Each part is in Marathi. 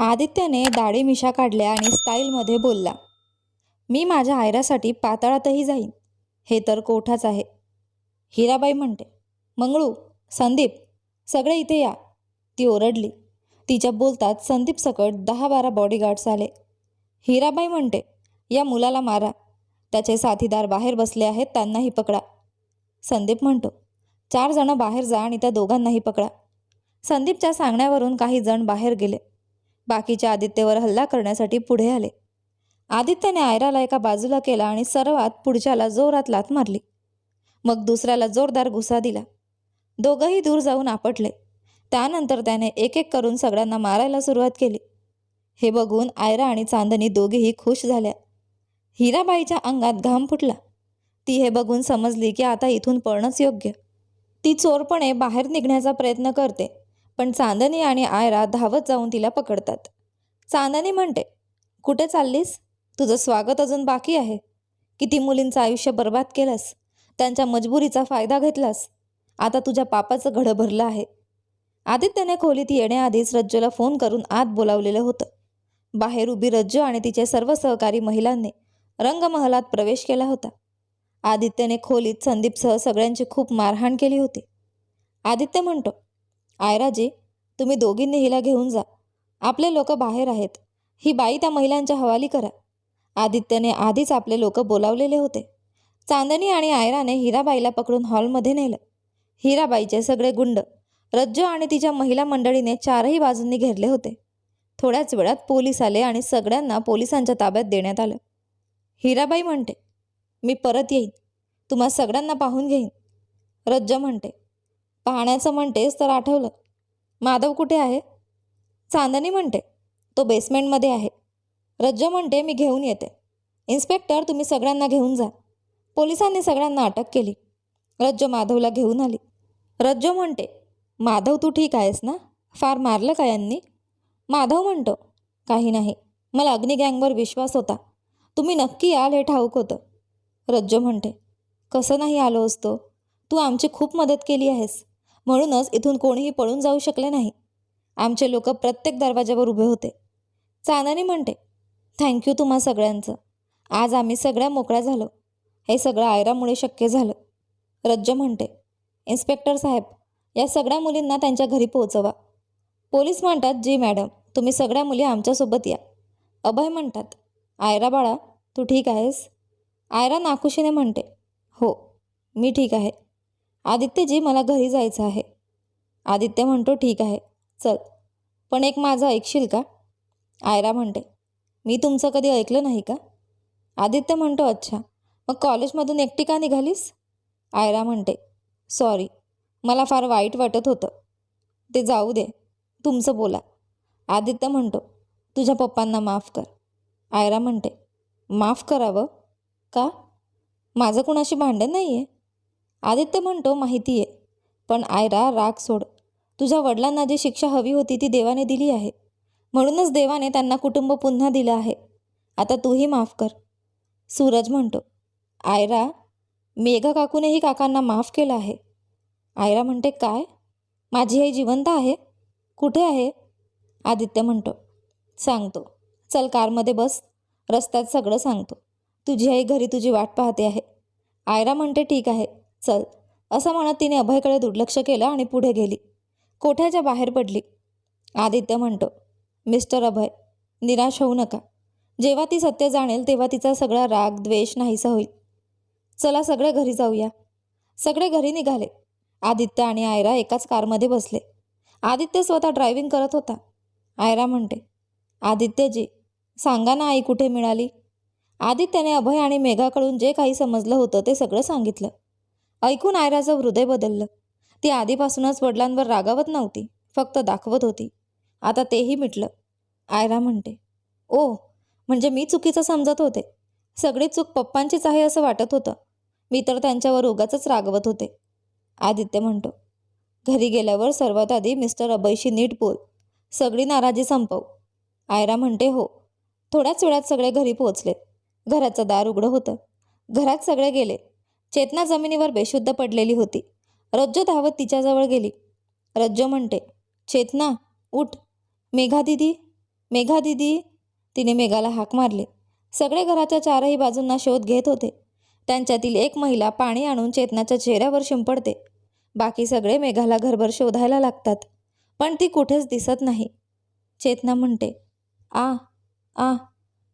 आदित्यने दाढी मिशा काढल्या आणि स्टाईलमध्ये बोलला मी माझ्या आयरासाठी पाताळातही जाईन. हे तर कोठाच आहे. हिराबाई म्हणते मंगळू संदीप सगळे इथे या. ती ओरडली. तिच्या बोलतात संदीप सकट दहा बारा बॉडीगार्ड्स आले. हिराबाई म्हणते या मुलाला मारा. त्याचे साथीदार बाहेर बसले आहेत त्यांनाही पकडा. संदीप म्हणतो चार जणं बाहेर जा आणि त्या दोघांनाही पकडा. संदीपच्या सांगण्यावरून काही जण बाहेर गेले. बाकीचे आदित्यवर हल्ला करण्यासाठी पुढे आले. आदित्यने आयराला एका बाजूला केला आणि सर्वात पुढच्याला जोरात लात मारली. मग दुसऱ्याला जोरदार घुसा दिला. दोघंही दूर जाऊन आपटले. त्यानंतर त्याने एक एक करून सगळ्यांना मारायला सुरुवात केली. हे बघून आयरा आणि चांदणी दोघेही खुश झाल्या. हिराबाईच्या अंगात घाम फुटला. ती हे बघून समजली की आता इथून पळणंच योग्य. ती चोरपणे बाहेर निघण्याचा प्रयत्न करते. पण चांदनी आणि आयरा धावत जाऊन तिला पकडतात. चांदनी म्हणते कुठे चाललीस? तुझं स्वागत अजून बाकी आहे. किती मुलींचं आयुष्य बर्बाद केलंस. त्यांच्या मजबुरीचा फायदा घेतलास. आता तुझ्या पापाचं घडं भरलं आहे. आदित्यने खोलीत येण्याआधीच रज्जूला फोन करून आत बोलावलेलं होतं. बाहेर उभी रज्जू आणि तिचे सर्व सहकारी महिलांनी रंगमहलात प्रवेश केला होता. आदित्यने खोलीत संदीपसह सगळ्यांची खूप मारहाण केली होती. आदित्य म्हणतो आयराजी तुम्ही दोघींनी हिला घेऊन जा. आपले लोक बाहेर आहेत. ही बाई त्या महिलांच्या हवाली करा. आदित्यने आधीच आपले लोक बोलावलेले होते. चांदणी आणि आयराने हिराबाईला पकडून हॉलमध्ये नेलं. हिराबाईचे सगळे गुंड रज्जो आणि तिच्या महिला मंडळीने चारही बाजूंनी घेरले होते. थोड्याच वेळात पोलीस आले आणि सगळ्यांना पोलिसांच्या ताब्यात देण्यात आलं. हिराबाई म्हणते मी परत येईन. तुम्हा सगळ्यांना पाहून घेईन. रज्ज म्हणते पाहण्याचं म्हणतेस तर आठवलं. माधव कुठे आहे? चांदणी म्हणते. तो बेसमेंटमध्ये आहे. रज्ज म्हणते मी घेऊन येते. इन्स्पेक्टर तुम्ही सगळ्यांना घेऊन जा. पोलिसांनी सगळ्यांना अटक केली. रज्जो माधवला घेऊन आली. रज्जो म्हणते माधव तू ठीक आहेस ना? फार मारलं का यांनी? माधव म्हणतो काही नाही. मला अग्निगँगवर विश्वास होता. तुम्ही नक्की याल हे ठाऊक होतं. रज्जो म्हणते कसं नाही आलो असतो? तू आमची खूप मदत केली आहेस. म्हणूनच इथून कोणीही पळून जाऊ शकले नाही. आमचे लोक प्रत्येक दरवाजावर उभे होते. चांदणी म्हणते थँक्यू तुम्हा सगळ्यांचं. आज आम्ही सगळ्या मोकळ्या झालो. हे सगळं आयरामुळे शक्य झालं. रज्ज म्हणते इन्स्पेक्टर साहेब या सगळ्या मुलींना त्यांच्या घरी पोहोचवा. पोलीस म्हणतात जी मॅडम तुम्ही सगळ्या मुली आमच्यासोबत या. अभय म्हणतात आयरा बाळा तू ठीक आहेस? आयरा नाखुशीने म्हणते हो मी ठीक आहे. आदित्यजी मला घरी जायचं आहे. आदित्य म्हणतो ठीक आहे चल. पण एक माझं ऐकशील का? आयरा म्हणते मी तुमचं कधी ऐकलं नाही का? आदित्य म्हणतो अच्छा. मग कॉलेजमधून एकटी का निघालीस? आयरा म्हणते सॉरी मला फार वाईट वाटत होतं. ते जाऊ दे तुमचं बोला. आदित्य म्हणतो तुझ्या पप्पांना माफ कर. आयरा म्हणते माफ करावं? का? माझं कुणाशी भांडण नाही आहे आदित्य म्हणतो माहिती आहे. पण आयरा राग सोड. तुझ्या वडिलांना जी शिक्षा हवी होती ती देवाने दिली आहे. म्हणूनच देवाने त्यांना कुटुंब पुन्हा दिलं आहे. आता तूही माफ कर. सूरज म्हणतो आयरा मेघा काकूनेही काकांना माफ केलं आहे. आयरा म्हणते काय? माझी आई जिवंत आहे? कुठे आहे? आदित्य म्हणतो सांगतो. चल कारमध्ये बस. रस्त्यात सगळं सांगतो. तुझी आई घरी तुझी वाट पाहते आहे. आयरा म्हणते ठीक आहे. चल. असं म्हणत तिने अभयकडे दुर्लक्ष केलं आणि पुढे गेली. कोठ्याच्या बाहेर पडली? आदित्य म्हणतो मिस्टर अभय निराश होऊ नका. जेव्हा ती सत्य जाणेल तेव्हा तिचा सगळा राग द्वेष नाहीसा होईल. चला सगळे घरी जाऊया. सगळे घरी निघाले. आदित्य आणि आयरा एकाच कारमध्ये बसले. आदित्य स्वतः ड्रायव्हिंग करत होता. आयरा म्हणते आदित्यजी सांगा ना आई कुठे मिळाली? आदित्यने अभय आणि मेघाकडून जे काही समजलं होतं ते सगळं सांगितलं. ऐकून आयराचं हृदय बदललं. ती आधीपासूनच वडिलांवर रागावत नव्हती फक्त दाखवत होती. आता तेही मिटलं. आयरा म्हणते ओ म्हणजे मी चुकीचं समजत होते. सगळी चूक पप्पांचीच आहे असं वाटत होतं. मी तर त्यांच्यावर उगाच रागवत होते. आदित्य म्हणतो घरी गेल्यावर सर्वात आधी मिस्टर अभयशी नीट बोल. सगळी नाराजी संपव. आयरा म्हणते हो. थोड्याच वेळात सगळे घरी पोहोचले. घराचं दार उघडं होतं. घरात सगळे गेले. चेतना जमिनीवर बेशुद्ध पडलेली होती. रज्जो धावत तिच्याजवळ गेली. रज्जो म्हणते चेतना उठ. मेघा दिदी मेघा दिदी तिने मेघाला हाक मारली. सगळे घराच्या चारही बाजूंना शोध घेत होते. त्यांच्यातील एक महिला पाणी आणून चेतनाच्या चेहऱ्यावर शिंपडते. बाकी सगळे मेघाला घरभर शोधायला लागतात. पण ती कुठेच दिसत नाही. चेतना म्हणते आ आ.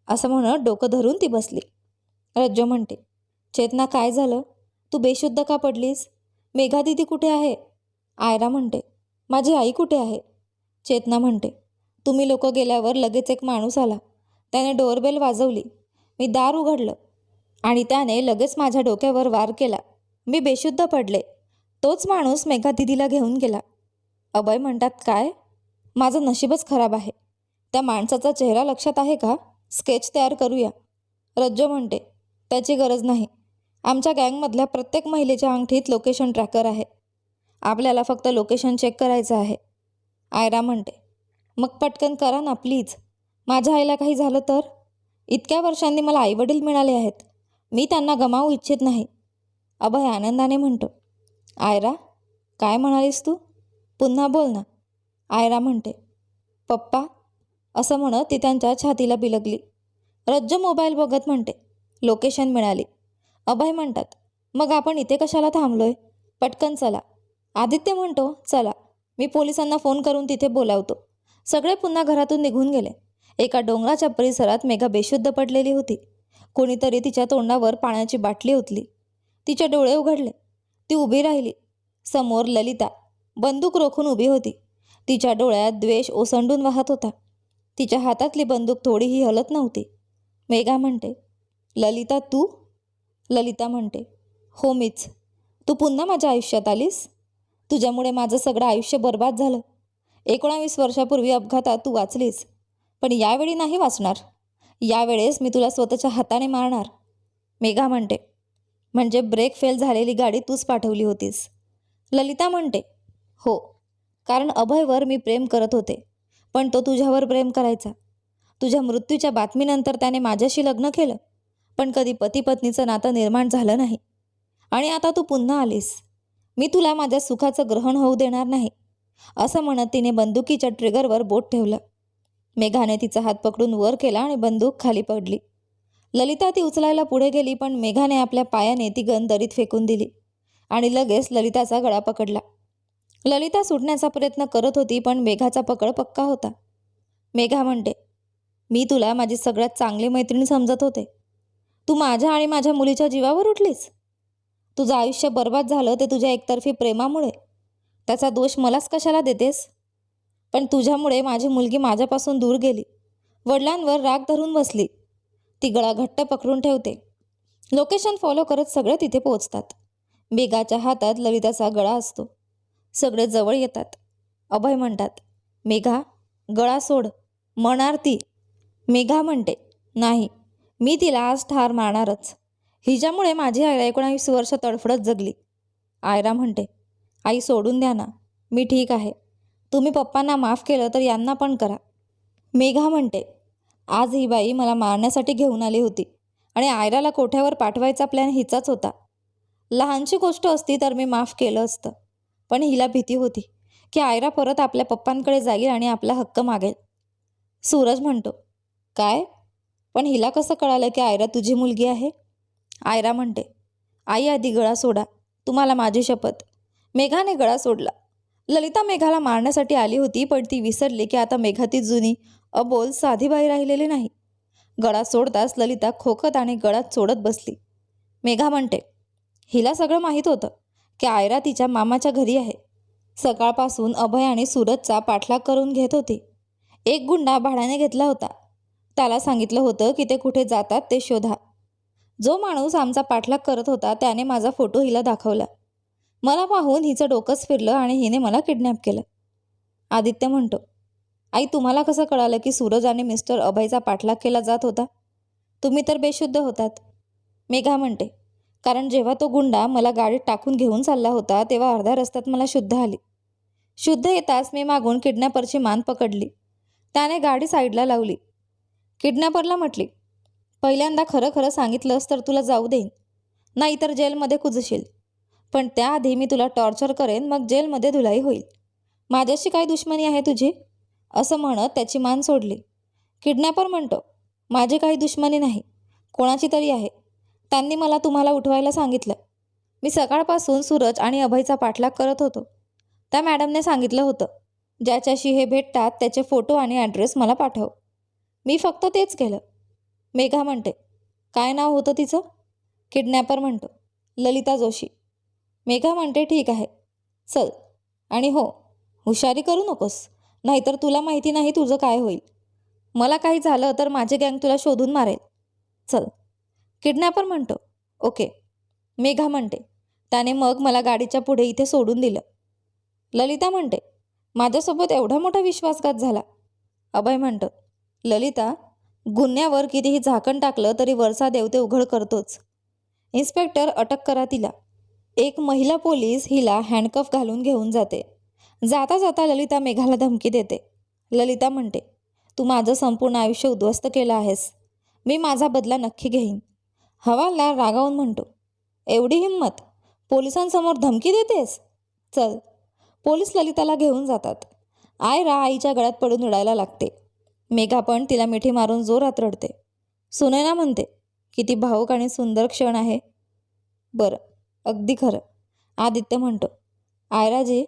असं म्हणत डोकं धरून ती बसली. रज्जो म्हणते चेतना काय झालं? तू बेशुद्ध का पडलीस? मेघा दिदी कुठे आहे? आयरा म्हणते. माझी आई कुठे आहे? चेतना म्हणते. तुम्ही लोक गेल्यावर लगेच एक माणूस आला. त्याने डोरबेल वाजवली. मी दार उघडलं आणि त्याने लगेच माझ्या डोक्यावर वार केला. मी बेशुद्ध पडले. तोच माणूस मेघा दिदीला घेऊन गेला. अभय म्हणतात काय? माझं नशीबच खराब आहे. त्या माणसाचा चेहरा लक्षात आहे का? स्केच तयार करूया. रज्जो म्हणते त्याची गरज नाही. आमच्या गँगमधल्या प्रत्येक महिलेच्या अंगठीत लोकेशन ट्रॅकर आहे. आपल्याला फक्त लोकेशन चेक करायचं आहे. आयरा म्हणते मग पटकन करा ना प्लीज. माझ्या आईला काही झालं तर? इतक्या वर्षांनी मला आईवडील मिळाले आहेत. मी त्यांना गमावू इच्छित नाही. अभय आनंदाने म्हणतो आयरा काय म्हणालीस तू? पुन्हा बोल ना. आयरा म्हणते पप्पा असं म्हणत ती त्यांच्या छातीला बिलगली. रज्ज मोबाईल बघत म्हणते लोकेशन मिळाली. अभय म्हणतात मग आपण इथे कशाला थांबलोय? पटकन चला. आदित्य म्हणतो चला. मी पोलिसांना फोन करून तिथे बोलावतो. सगळे पुन्हा घरातून निघून गेले. एका डोंगराच्या परिसरात मेघा बेशुद्ध पडलेली होती. कोणीतरी तिच्या तोंडावर पाण्याची बाटली ओतली. तिचे डोळे उघडले. ती उभी राहिली. समोर ललिता बंदूक रोखून उभी होती. तिच्या डोळ्यात द्वेष ओसंडून वाहत होता. तिच्या हातातली बंदूक थोडीही हलत नव्हती. मेघा म्हणते ललिता तू ललिता म्हणते हो मीच. तू पुन्हा माझ्या आयुष्यात आलीस? तुझ्यामुळे माझं सगळं आयुष्य बर्बाद झालं. एकोणावीस वर्षापूर्वी अपघातात तू वाचलीस पण यावेळी नाही वाचणार. यावेळेस मी तुला स्वतःच्या हाताने मारणार. मेघा म्हणते म्हणजे ब्रेक फेल झालेली गाडी तूच पाठवली होतीस. ललिता म्हणते हो. कारण अभयवर मी प्रेम करत होते पण तो तुझ्यावर प्रेम करायचा. तुझ्या मृत्यूच्या बातमीनंतर त्याने माझ्याशी लग्न केलं. पण कधी पती पत्नीचं नातं निर्माण झालं नाही. आणि आता तू पुन्हा आलीस. मी तुला माझ्या सुखाचं ग्रहण होऊ देणार नाही असं म्हणत तिने बंदुकीच्या ट्रिगरवर बोट ठेवलं. मेघाने तिचा हात पकडून वर केला आणि बंदूक खाली पडली. ललिता ती उचलायला पुढे गेली पण मेघाने आपल्या पायाने ती गन दरीत फेकून दिली आणि लगेच ललिताचा गळा पकडला. ललिता सुटण्याचा प्रयत्न करत होती पण मेघाचा पकड पक्का होता. मेघा म्हणते मी तुला माझी सगळ्यात चांगली मैत्रीण समजत होते. तू माझ्या आणि माझ्या मुलीच्या जीवावर उठलीस? तुझं आयुष्य बर्बाद झालं ते तुझ्या एकतर्फी प्रेमामुळे. त्याचा दोष मलाच कशाला देतेस? पण तुझ्यामुळे माझी मुलगी माझ्यापासून दूर गेली. वडिलांवर राग धरून बसली. ती गळा घट्ट पकडून ठेवते. लोकेशन फॉलो करत सगळे तिथे पोहोचतात. मेघाच्या हातात ललिताचा गळा असतो. सगळे जवळ येतात. अभय म्हणतात मेघा गळा सोड. म्हणार ती. मेघा म्हणते नाही मी तिला आज ठार मारणारच. हिच्यामुळे माझी आयरा एकोणावीस वर्ष तडफडत जगली. आयरा म्हणते आई सोडून द्या ना. मी ठीक आहे. तुम्ही पप्पांना माफ केलं तर यांना पण करा. मेघा म्हणते आज ही बाई मला मारण्यासाठी घेऊन आली होती आणि आयराला कोठ्यावर पाठवायचा प्लॅन हिचाच होता. लहानशी गोष्ट असती तर मी माफ केलं असतं. पण हिला भीती होती की आयरा परत आपल्या पप्पांकडे जाईल आणि आपला हक्क मागेल. सूरज म्हणतो काय? पण हिला कसं कळालं की आयरा तुझी मुलगी आहे? आयरा म्हणते आई आधी गळा सोडा तुम्हाला माझी शपथ. मेघाने गळा सोडला. ललिता मेघाला मारण्यासाठी आली होती पण ती विसरली की आता मेघा ती जुनी अबोल साधी बाई राहिलेली नाही. गळा सोडताच ललिता खोकत आणि गळात सोडत बसली. मेघा म्हणते हिला सगळं माहीत होतं की आयरा तिच्या मामाच्या घरी आहे. सकाळपासून अभय आणि सूरजचा पाठलाग करून घेत होती. एक गुंडा भाड्याने घेतला होता. त्याला सांगितलं होतं की ते कुठे जातात ते शोधा. जो माणूस आमचा पाठलाग करत होता त्याने माझा फोटो हिला दाखवला. मला पाहून हिचं डोकंच फिरलं आणि हिने मला किडनॅप केलं. आदित्य म्हणतो आई तुम्हाला कसं कळालं की सूरज आणि मिस्टर अभयचा पाठलाग केला जात होता? तुम्ही तर बेशुद्ध होतात. मेघा म्हणते कारण जेव्हा तो गुंडा मला गाडीत टाकून घेऊन चालला होता तेव्हा अर्ध्या रस्त्यात मला शुद्ध आली. शुद्ध येताच मी मागून किडनॅपरची मान पकडली. त्याने गाडी साईडला लावली. किडनॅपरला म्हटली पहिल्यांदा खरं खरं सांगितलंस तर तुला जाऊ देईन. नाहीतर जेलमध्ये कुजशील. पण त्याआधी मी तुला टॉर्चर करेन मग जेलमध्ये धुलाई होईल. माझ्याशी काय दुश्मनी आहे तुझी? असं म्हणत त्याची मान सोडली. किडनॅपर म्हणतो माझी काही दुश्मनी नाही. कोणाची तरी आहे. त्यांनी मला तुम्हाला उठवायला सांगितलं. मी सकाळपासून सूरज आणि अभयचा पाठलाग करत होतो. त्या मॅडमने सांगितलं होतं ज्याच्याशी हे भेटतात त्याचे फोटो आणि ॲड्रेस मला पाठव. मी फक्त तेच केलं. मेघा म्हणते काय नाव होतं तिचं? किडनॅपर म्हणतो ललिता जोशी. मेघा म्हणते ठीक आहे चल. आणि हो हुशारी करू नकोस नाहीतर तुला माहिती नाही तुझं काय होईल. मला काही झालं तर माझे गँग तुला शोधून मारेल. चल. किडनॅपर म्हणतो ओके. मेघा म्हणते त्याने मग मला गाडीच्या पुढे इथे सोडून दिलं. ललिता म्हणते माझ्यासोबत एवढा मोठा विश्वासघात झाला. अभय म्हणतो ललिता गुन्ह्यावर कितीही झाकण टाकलं तरी वरचा देवते उघड करतोच. इन्स्पेक्टर अटक करा तिला. एक महिला पोलीस हिला हँडकफ घालून घेऊन जाते. जाता जाता ललिता मेघाला धमकी देते. ललिता म्हणते तू माझं संपूर्ण आयुष्य उद्ध्वस्त केलं आहेस. मी माझा बदला नक्की घेईन. हवालदार रागावून म्हणतो एवढी हिंमत? पोलिसांसमोर धमकी देतेस? चल. पोलीस ललिताला घेऊन जातात. आयरा आईच्या गळ्यात पडून उडायला लागते. मेघा पण तिला मिठी मारून जोरात रडते. सुनैना म्हणते किती भाऊक आणि सुंदर क्षण आहे. बरं अगदी खरं आदित्य म्हणतो. आयराजी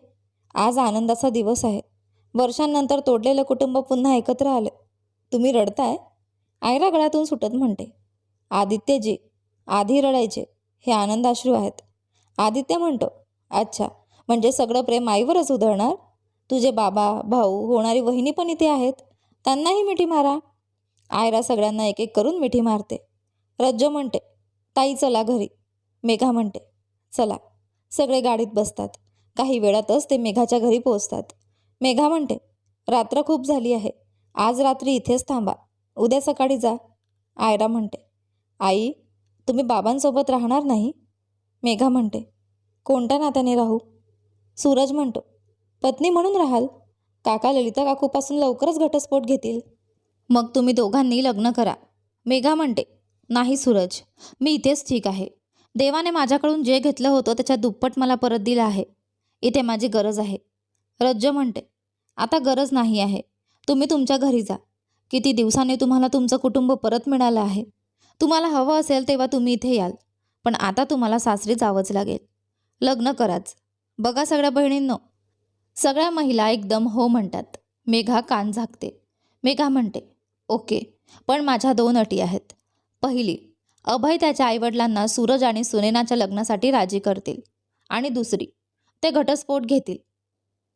आज आनंदाचा दिवस आहे. वर्षांनंतर तोडलेलं कुटुंब पुन्हा एकत्र आलं. तुम्ही रडताय? आयरा गळ्यातून सुटत म्हणते. आदित्यजी आधी रडायचे. हे आनंदाश्रू आहेत. आदित्य म्हणतो. अच्छा म्हणजे सगळं प्रेम आईवरच उधळणार? तुझे बाबा भाऊ होणारी वहिनी पण इथे आहेत? त्यांनाही मिठी मारा. आयरा सगळ्यांना एक एक करून मिठी मारते. रज्जो म्हणते ताई चला घरी. मेघा म्हणते चला. सगळे गाडीत बसतात. काही वेळातच ते मेघाच्या घरी पोहोचतात. मेघा म्हणते रात्र खूप झाली आहे. आज रात्री इथेच थांबा. उद्या सकाळी जा. आयरा म्हणते आई तुम्ही बाबांसोबत राहणार नाही? मेघा म्हणते कोणत्या नात्याने राहू? सूरज म्हणतो पत्नी म्हणून राहाल? काका ललिता काकूपासून लवकरच घटस्फोट घेतील. मग तुम्ही दोघांनी लग्न करा. मेघा म्हणते नाही सूरज मी इथेच ठीक आहे. देवाने माझ्याकडून जे घेतलं होतं त्याच्या दुप्पट मला परत दिलं आहे. इथे माझी गरज आहे. रज्ज म्हणते आता गरज नाही आहे. तुम्ही तुमच्या घरी जा. किती दिवसांनी तुम्हाला तुमचं कुटुंब परत मिळालं आहे. तुम्हाला हवं असेल तेव्हा तुम्ही इथे याल. पण आता तुम्हाला सासरी जावंच लागेल. लग्न कराच. बघा सगळ्या बहिणींनो सगळ्या महिला एकदम हो म्हणतात. मेघा कान झाकते. मेघा म्हणते ओके पण माझ्या दोन अटी आहेत. पहिली अभय त्याच्या आईवडिलांना सूरज आणि सुनेनाच्या लग्नासाठी राजी करतील. आणि दुसरी ते घटस्फोट घेतील.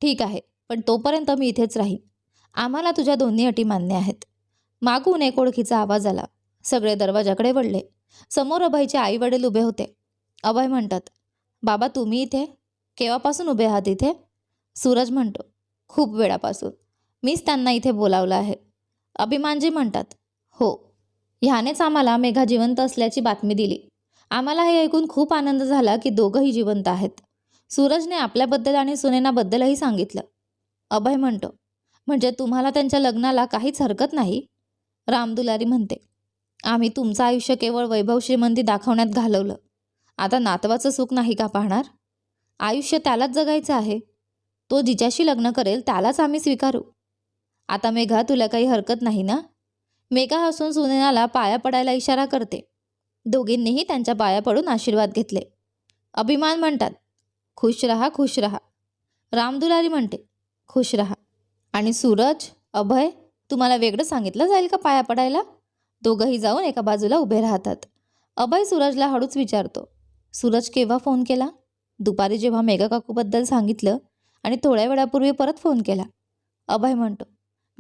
ठीक आहे पण तोपर्यंत मी इथेच राहीन. आम्हाला तुझ्या दोन्ही अटी मान्य आहेत. मागून एक ओळखीचा आवाज आला. सगळे दरवाजाकडे वळले. समोर अभयचे आई वडील उभे होते. अभय म्हणतात बाबा तुम्ही इथे? केव्हापासून उभे आहात इथे? सूरज म्हणतो खूप वेळापासून. मीच त्यांना इथे बोलावलं आहे. अभिमानजी म्हणतात हो. ह्यानेच आम्हाला मेघा जिवंत असल्याची बातमी दिली. आम्हाला हे ऐकून खूप आनंद झाला की दोघंही जिवंत आहेत. सूरजने आपल्याबद्दल आणि सुनेनाबद्दलही सांगितलं. अभय म्हणतो म्हणजे तुम्हाला त्यांच्या लग्नाला काहीच हरकत नाही? रामदुलारी म्हणते आम्ही तुमचं आयुष्य केवळ वैभव श्रीमंती दाखवण्यात घालवलं. आता नातवाचं सुख नाही का पाहणार? आयुष्य त्यालाच जगायचं आहे. तो जिच्याशी लग्न करेल त्यालाच आम्ही स्वीकारू. आता मेघा तुला काही हरकत नाही ना? मेघा हसून सुनेनाला पाया पडायला इशारा करते. दोघींनीही त्यांच्या पाया पडून आशीर्वाद घेतले. अभिमान म्हणतात खुश रहा खुश रहा. रामदुलारी म्हणते खुश रहा. आणि सूरज अभय तुम्हाला वेगळं सांगितलं जाईल का पाया पडायला? दोघंही जाऊन एका बाजूला उभे राहतात. अभय सूरजला हळूच विचारतो सूरज केव्हा फोन केला? दुपारी जेव्हा मेघा काकूबद्दल सांगितलं आणि थोड्या वेळापूर्वी परत फोन केला. अभय म्हणतो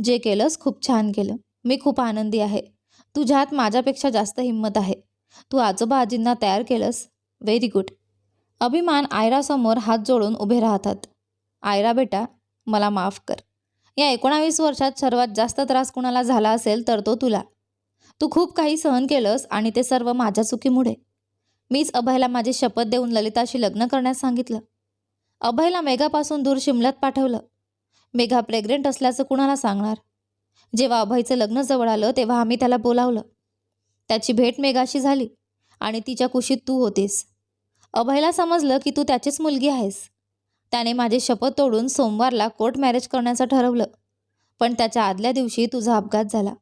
जे केलंस खूप छान केलं. मी खूप आनंदी आहे. तुझ्यात माझ्यापेक्षा जास्त हिंमत आहे. तू आजोबा आजींना तयार केलंस? व्हेरी गुड अभिमान आयरासमोर हात जोडून उभे राहतात. आयरा बेटा मला माफ कर. या एकोणावीस वर्षात सर्वात जास्त त्रास कुणाला झाला असेल तर तो तुला. तू खूप काही सहन केलंस आणि ते सर्व माझ्या चुकीमुळे. मीच अभयला माझी शपथ देऊन ललिताशी लग्न करण्यास सांगितलं. अभयला मेघापासून दूर शिमल्यात पाठवलं. मेघा प्रेग्नेंट असल्याचं कुणाला सांगणार? जेव्हा अभयचं लग्न जवळ आलं तेव्हा आम्ही त्याला बोलावलं. त्याची भेट मेघाशी झाली आणि तिच्या कुशीत तू होतीस. अभयला समजलं की तू त्याचीच मुलगी आहेस. त्याने माझी शपथ तोडून सोमवारला कोर्ट मॅरेज करण्याचं ठरवलं पण त्याच्या आदल्या दिवशी तुझा अपघात झाला.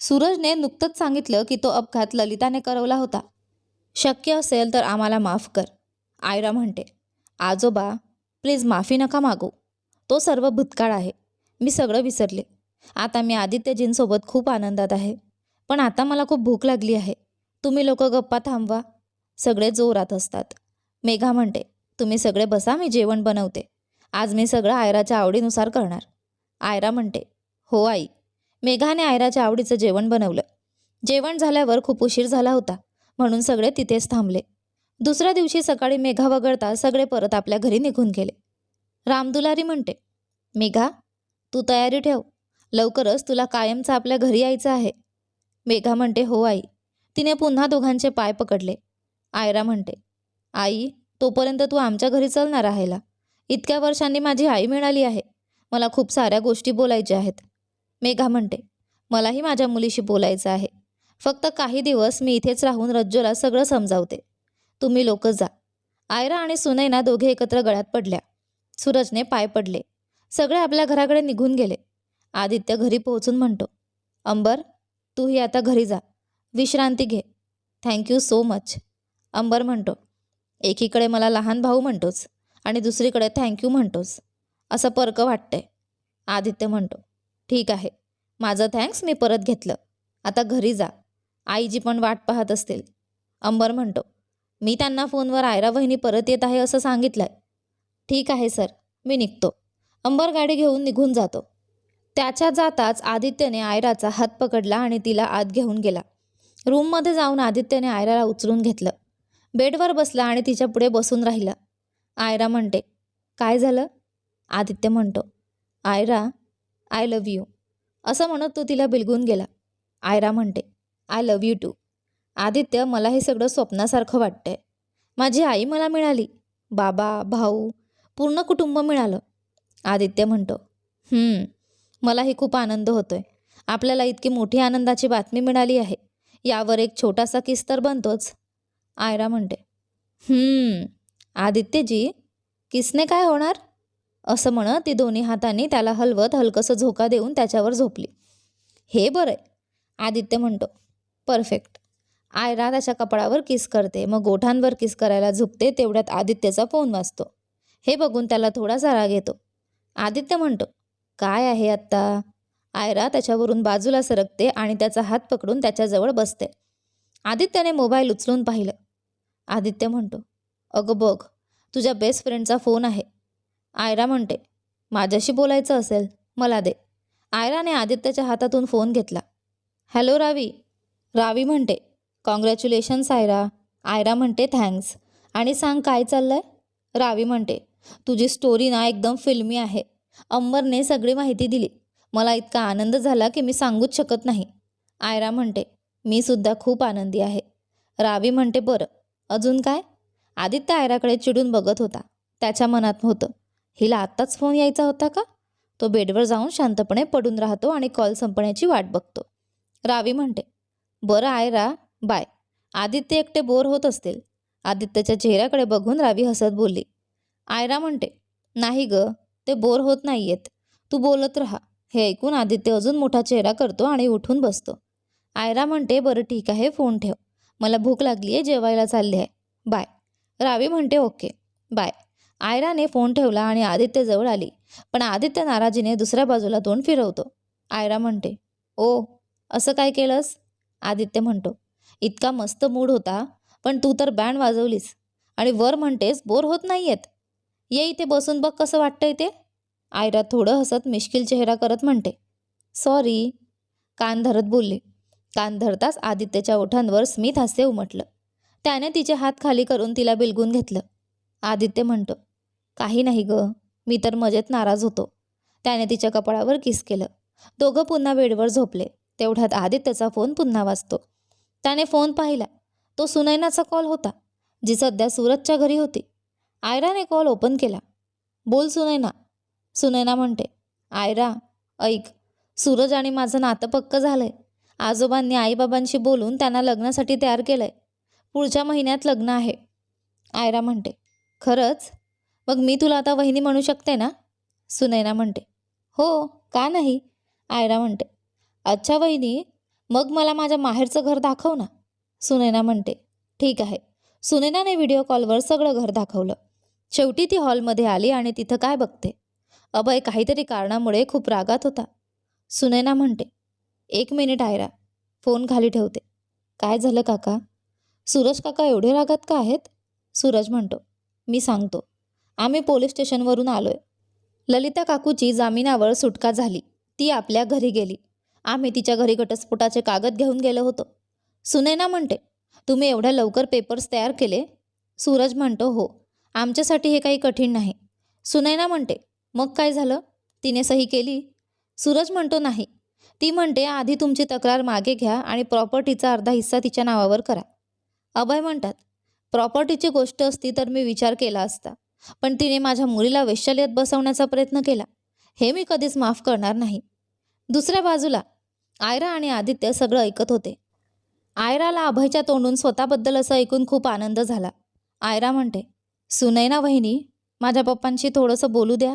सूरजने नुकतंच सांगितलं की तो अपघात ललिताने करवला होता. शक्य असेल तर आम्हाला माफ कर आयरा म्हणते. आजोबा प्लीज माफी नका मागू. तो सर्व भूतकाळ आहे. मी सगळं विसरले. आता मी आदित्यजींसोबत खूप आनंदात आहे. पण आता मला खूप भूक लागली आहे. तुम्ही लोक गप्पा थांबवा. सगळे जोरात असतात मेघा म्हणते तुम्ही सगळे बसा मी जेवण बनवते. आज मी सगळं आयराच्या आवडीनुसार करणार. आयरा म्हणते हो आई. मेघाने आयराच्या आवडीचं जेवण बनवलं. जेवण झाल्यावर खूप उशीर झाला होता म्हणून सगळे तिथेच थांबले. दुसऱ्या दिवशी सकाळी मेघा वगळता सगळे परत आपल्या घरी निघून गेले. रामदुलारी म्हणते मेघा तू तयारी ठेव. लवकरच तुला कायमचं आपल्या घरी यायचं आहे. मेघा म्हणते हो आई. तिने पुन्हा दोघांचे पाय पकडले. आयरा म्हणते आई तोपर्यंत तू आमच्या घरी चल ना राहायला. इतक्या वर्षांनी माझी आई मिळाली आहे. मला खूप साऱ्या गोष्टी बोलायच्या आहेत. मेघा म्हणते मलाही माझ्या मुलीशी बोलायचं आहे. फक्त काही दिवस मी इथेच राहून रज्जोला सगळं समजावते. तुम्ही लोक जा. आयरा आणि सुनैना दोघे एकत्र गळ्यात पडल्या. सूरजने पाय पडले. सगळे आपल्या घराकडे निघून गेले. आदित्य घरी पोहोचून म्हणतो अंबर तूही आता घरी जा. विश्रांती घे. थँक्यू सो मच अंबर म्हणतो एकीकडे मला लहान भाऊ म्हणतोस आणि दुसरीकडे थँक्यू म्हणतोस. असं परक वाटतंय. आदित्य म्हणतो ठीक आहे. माझं थँक्स मी परत घेतलं. आता घरी जा. आईजी पण वाट पाहत असतील. अंबर म्हणतो मी त्यांना फोनवर आयरा वहिनी परत येत आहे असं सांगितलंय. ठीक आहे सर. मी निघतो. अंबर गाडी घेऊन निघून जातो. त्याच्या जाताच आदित्यने आयराचा हात पकडला आणि तिला आत घेऊन गेला. रूममध्ये जाऊन आदित्यने आयराला उचलून घेतलं. बेडवर बसला आणि तिच्या पुढे बसून राहिला. आयरा म्हणते काय झालं? आदित्य म्हणतो आयरा आय लव्ह यू असं म्हणत तो तिला बिलगून गेला. आयरा म्हणते I love you too Aditya मला हे सगळं स्वप्नासारखं वाटतंय. माझी आई मला मिळाली. बाबा भाऊ पूर्ण कुटुंब मिळालं. आदित्य म्हणतो मलाही खूप आनंद होतोय. आपल्याला इतकी मोठी आनंदाची बातमी मिळाली आहे. यावर एक छोटासा किस तर बनतोच. आयरा म्हणते "हम्म, आदित्यजी किसने काय होणार? असं म्हणत ती दोन्ही हातांनी त्याला हलवत हलकंसं झोका देऊन त्याच्यावर झोपली. हे बरं आहे आदित्य म्हणतो परफेक्ट. आयरा त्याच्या कपाळावर किस करते मग गोठांवर किस करायला झुकते तेवढ्यात आदित्यचा फोन वाजतो. हे बघून त्याला थोडासा राग येतो आदित्य म्हणतो काय आहे आत्ता? आयरा त्याच्यावरून बाजूला सरकते आणि त्याचा हात पकडून त्याच्याजवळ बसते. आदित्यने मोबाईल उचलून पाहिलं. आदित्य म्हणतो अगं बघ तुझ्या बेस्ट फ्रेंडचा फोन आहे. आयरा म्हणते माझ्याशी बोलायचं असेल मला दे. आयराने आदित्यच्या हातातून फोन घेतला. हॅलो रावी. रावी म्हणते कॉंग्रॅच्युलेशन्स आयरा. आयरा म्हणते थँक्स आणि सांग काय चाललंय? रावी म्हणते तुझी स्टोरी ना एकदम फिल्मी आहे. अंबरने सगळी माहिती दिली. मला इतका आनंद झाला की मी सांगूच शकत नाही. आयरा म्हणते मी सुद्धा खूप आनंदी आहे. रावी म्हणते बरं. अजून काय? आदित्य आयराकडे चिडून बघत होता. त्याच्या मनात होतं हिला आत्ताच फोन यायचा होता का? तो बेडवर जाऊन शांतपणे पडून राहतो आणि कॉल संपण्याची वाट बघतो. रावी म्हणते बरं आयरा. बाय. आदित्य एकटे बोर होत असतील. आदित्यच्या चेहऱ्याकडे बघून रावी हसत बोलली. आयरा म्हणते नाही ग ते बोर होत नाही आहेत तू बोलत राहा. हे ऐकून आदित्य अजून मोठा चेहरा करतो आणि उठून बसतो. आयरा म्हणते बरं ठीक आहे फोन ठेव. मला भूक लागली आहे जेवायला चालली आहे. बाय. रावी म्हणते ओके. बाय. आयराने फोन ठेवला आणि आदित्यजवळ आली. पण आदित्य नाराजीने दुसऱ्या बाजूला तोंड फिरवतो. आयरा म्हणते ओ असं काय केलंस? आदित्य म्हणतो इतका मस्त मूड होता पण तू तर बँड वाजवलीस. आणि वर म्हणतेस बोर होत नाही आहेत ये इथे बसून बघ कसं वाटतंय ते. आयरा थोडं हसत मिश्किल चेहरा करत म्हणते. सॉरी. कान धरत बोलले. कान धरताच आदित्यच्या ओठांवर स्मित हास्य उमटलं. त्याने तिचे हात खाली करून तिला बिलगून घेतलं. आदित्य म्हणतो काही नाही ग मी तर मजेत नाराज होतो. त्याने तिच्या कपाळावर किस केलं. दोघं पुन्हा बेडवर झोपले. तेवढ्यात आदित्यचा फोन पुन्हा वाजतो. त्याने फोन पाहिला. तो सुनैनाचा कॉल होता जी सध्या सूरजच्या घरी होती. आयराने कॉल ओपन केला. बोल सुनैना. सुनैना म्हणते आयरा ऐक सूरज आणि माझं नातं पक्क झालंय. आजोबांनी आईबाबांशी बोलून त्यांना लग्नासाठी तयार केलंय. पुढच्या महिन्यात लग्न आहे. आयरा म्हणते खरंच? मग मी तुला आता वहिनी म्हणू शकते ना? सुनैना म्हणते हो का नाही? आयरा म्हणते अच्छा वहिनी मग मला माझ्या माहेरचं घर दाखव ना सुनैना म्हणते. ठीक आहे. सुनैनाने व्हिडिओ कॉलवर सगळं घर दाखवलं. शेवटी ती हॉलमध्ये आली आणि तिथं काय बघते? अभय काहीतरी कारणामुळे खूप रागात होता. सुनैना म्हणते एक मिनिट आयरा. फोन खाली ठेवते. काय झालं काका? सूरज काका एवढे रागात का आहेत? सूरज म्हणतो मी सांगतो. आम्ही पोलीस स्टेशनवरून आलोय. ललिता काकूची जामिनावर सुटका झाली. ती आपल्या घरी गेली. आम्ही तिच्या घरी घटस्फोटाचे कागद घेऊन गेलो होतो. सुनैना म्हणते तुम्ही एवढ्या लवकर पेपर्स तयार केले? सूरज म्हणतो हो आमच्यासाठी हे काही कठीण नाही. सुनैना म्हणते मग काय झालं? तिने सही केली? सूरज म्हणतो नाही. ती म्हणते आधी तुमची तक्रार मागे घ्या आणि प्रॉपर्टीचा अर्धा हिस्सा तिच्या नावावर करा. अभय म्हणतात प्रॉपर्टीची गोष्ट असती तर मी विचार केला असता पण तिने माझ्या मुलीला वैशाल्यात बसवण्याचा प्रयत्न केला. हे मी कधीच माफ करणार नाही. दुसऱ्या बाजूला आयरा आणि आदित्य सगळं ऐकत होते. आयराला अभयच्या तोंडून स्वतःबद्दल असं ऐकून खूप आनंद झाला. आयरा म्हणते सुनैना वहिनी माझ्या पप्पांशी थोडंसं बोलू द्या.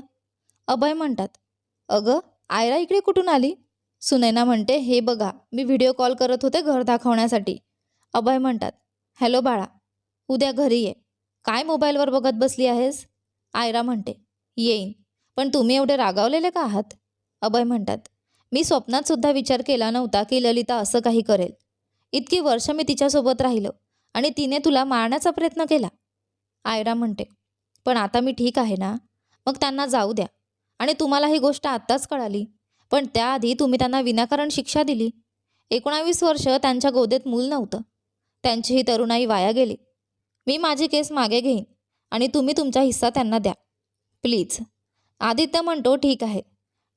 अभय म्हणतात अगं आयरा इकडे कुठून आली? सुनैना म्हणते हे बघा मी व्हिडिओ कॉल करत होते घर दाखवण्यासाठी. अभय म्हणतात हॅलो बाळा उद्या घरी ये. काय मोबाईलवर बघत बसली आहेस? आयरा म्हणते येईन. पण तुम्ही एवढे रागावलेले का आहात? अभय म्हणतात मी स्वप्नात सुद्धा विचार केला नव्हता की ललिता असं काही करेल. इतकी वर्ष मी तिच्यासोबत राहिलो आणि तिने तुला मारण्याचा प्रयत्न केला. आयरा म्हणते पण आता मी ठीक आहे ना? मग त्यांना जाऊ द्या. आणि तुम्हाला ही गोष्ट आत्ताच कळाली. पण त्याआधी तुम्ही त्यांना विनाकारण शिक्षा दिली. एकोणावीस वर्ष त्यांच्या गोदेत मूल नव्हतं. त्यांची ही तरुणाई वाया गेली. मी माझी केस मागे घेईन आणि तुम्ही तुमचा हिस्सा त्यांना द्या. प्लीज. आदित्य म्हणतो ठीक आहे.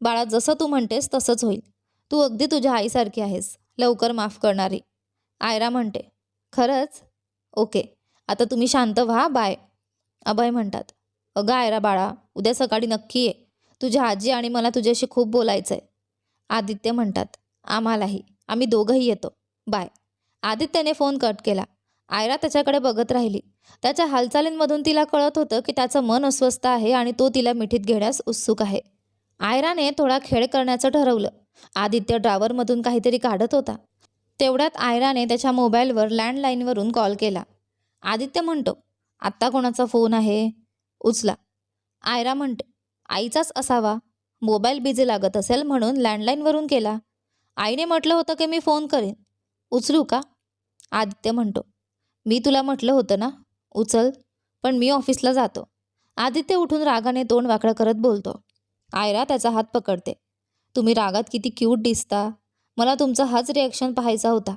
बाळा जसं तू म्हणतेस तसंच होईल. तू अगदी तुझ्या आईसारखी आहेस. लवकर माफ करणारी. आयरा म्हणते. खरंच? ओके. आता तुम्ही शांत व्हा. बाय. अभय म्हणतात. अगं आयरा बाळा उद्या सकाळी नक्की ये. तुझ्या आजी आणि मला तुझ्याशी खूप बोलायचं आहे आदित्य म्हणतात. आम्हालाही. आम्ही दोघंही येतो. बाय. आदित्यने फोन कट केला. आयरा त्याच्याकडे बघत राहिली. त्याच्या हालचालींमधून तिला कळत होतं की त्याचं मन अस्वस्थ आहे आणि तो तिला मिठीत घेण्यास उत्सुक आहे. आयराने थोडा खेळ करण्याचं ठरवलं. आदित्य ड्रावरमधून काहीतरी काढत होता. तेवढ्यात आयराने त्याच्या मोबाईलवर लँडलाईनवरून कॉल केला. आदित्य म्हणतो आत्ता कोणाचा फोन आहे? उचला. आयरा म्हणते आईचाच असावा. मोबाईल बिझी लागत असेल म्हणून लँडलाईनवरून केला. आईने म्हटलं होतं की मी फोन करेन. उचलू का? आदित्य म्हणतो मी तुला म्हटलं होतं ना उचल. पण मी ऑफिसला जातो. आदित्य उठून रागाने तोंड वाकडं करत बोलतो आयरा त्याचा हात पकडते. तुम्ही रागात किती क्यूट दिसता. मला तुमचा हाच रिॲक्शन पाहायचा होता.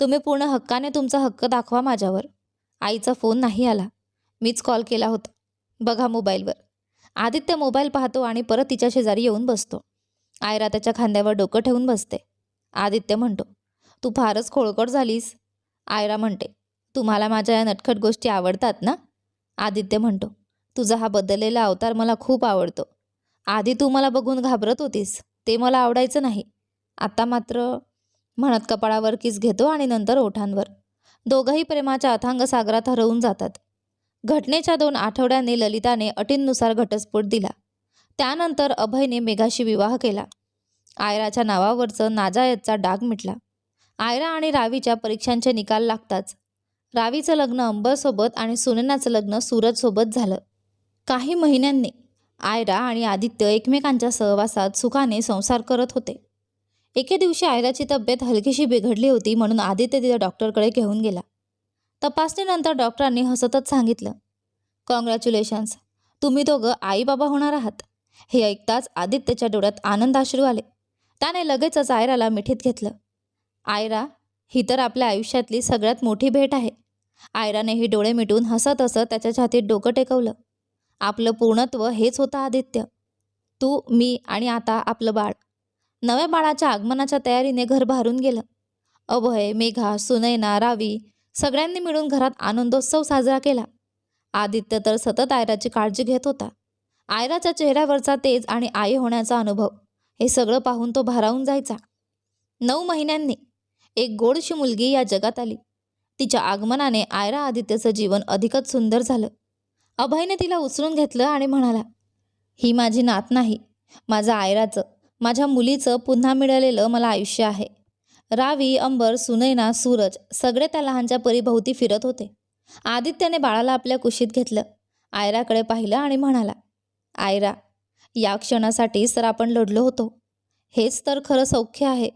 तुम्ही पूर्ण हक्काने तुमचा हक्क दाखवा माझ्यावर. आईचा फोन नाही आला. मीच कॉल केला होता. बघा मोबाईलवर. आदित्य मोबाईल पाहतो आणि परत तिच्या शेजारी येऊन बसतो. आयरा त्याच्या खांद्यावर डोकं ठेवून बसते. आदित्य म्हणतो तू फारच खोळकट झालीस. आयरा म्हणते तुम्हाला माझ्या या नटखट गोष्टी आवडतात ना? आदित्य म्हणतो तुझा हा बदललेला अवतार मला खूप आवडतो. आधी तू मला बघून घाबरत होतीस ते मला आवडायचं नाही. आता मात्र म्हणत कपाळावर किस घेतो आणि नंतर ओठांवर. दोघंही प्रेमाच्या अथांग सागरात हरवून जातात. घटनेच्या दोन आठवड्यांनी ललिताने अटींनुसार घटस्फोट दिला. त्यानंतर अभयने मेघाशी विवाह केला. आयराच्या नावावरचं नाजायतचा डाग मिटला. आयरा आणि रावीच्या परीक्षांचे निकाल लागताच. रावीचं लग्न अंबरसोबत आणि सुनैनाचं लग्न सूरजसोबत झालं. काही महिन्यांनी आयरा आणि आदित्य एकमेकांच्या सहवासात सुखाने संसार करत होते. एके दिवशी आयराची तब्येत हलकीशी बिघडली होती म्हणून आदित्य तिला डॉक्टरकडे घेऊन गेला. तपासणीनंतर डॉक्टरांनी हसतच सांगितलं कॉंग्रॅच्युलेशन्स तुम्ही दोघं आई बाबा होणार आहात. हे ऐकताच आदित्यच्या डोळ्यात आनंदाश्रू आले. त्याने लगेचच आयराला मिठीत घेतलं. आयरा ही तर आपल्या आयुष्यातली सगळ्यात मोठी भेट आहे. आयरानेही डोळे मिटून हसत हसत त्याच्या छातीत डोकं टेकवलं. आपलं पूर्णत्व हेच होतं आदित्य. तू मी आणि आता आपलं बाळ. नव्या बाळाच्या आगमनाच्या तयारीने घर भारून गेलं. अभय मेघा सुनैना रावी सगळ्यांनी मिळून घरात आनंदोत्सव साजरा केला. आदित्य तर सतत आयराची काळजी घेत होता. आयराच्या चेहऱ्यावरचा तेज आणि आई होण्याचा अनुभव हे सगळं पाहून तो भारावून जायचा. नऊ महिन्यांनी एक गोडशी मुलगी या जगात आली. तिच्या आगमनाने आयरा आदित्यचं जीवन अधिकच सुंदर झालं. अभयने तिला उचलून घेतलं आणि म्हणाला ही माझी नात नाही माझं आयराचं माझ्या मुलीचं पुन्हा मिळालेलं मला आयुष्य आहे. रावी अंबर सुनैना सूरज सगळे त्या लहानच्या परीभोवती फिरत होते. आदित्याने बाळाला आपल्या कुशीत घेतलं. आयराकडे पाहिलं आणि म्हणाला आयरा या क्षणासाठीच तर आपण लढलो होतो. हेच तर खरं सौख्य आहे.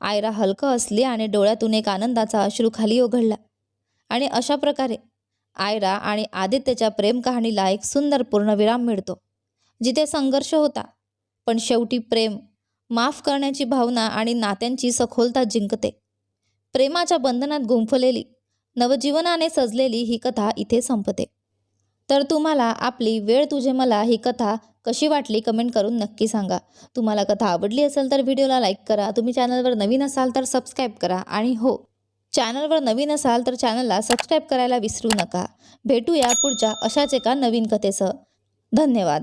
आयरा हलकं असली आणि डोळ्यातून एक आनंदाचा अश्रू खाली ओघळला. आणि अशा प्रकारे आयरा आणि आदित्यच्या प्रेमकहाणीला एक सुंदर पूर्णविराम मिळतो जिथे संघर्ष होता. पण शेवटी प्रेम माफ करण्याची भावना आणि नात्यांची सखोलता जिंकते. प्रेमाच्या बंधनात गुंफलेली नवजीवनाने सजलेली ही कथा इथे संपते. तर तुम्हाला आपली वेळ तुझे मला ही कथा कशी वाटली कमेंट करून नक्की सांगा. तुम्हाला कथा आवडली असेल तर व्हिडिओला लाईक करा. तुम्ही चॅनलवर नवीन असाल तर सबस्क्राईब करा. आणि हो चॅनलवर नवीन असाल तर चॅनलला सबस्क्राईब करायला विसरू नका. भेटूया पुढच्या अशाच एका नवीन कथेसह. धन्यवाद.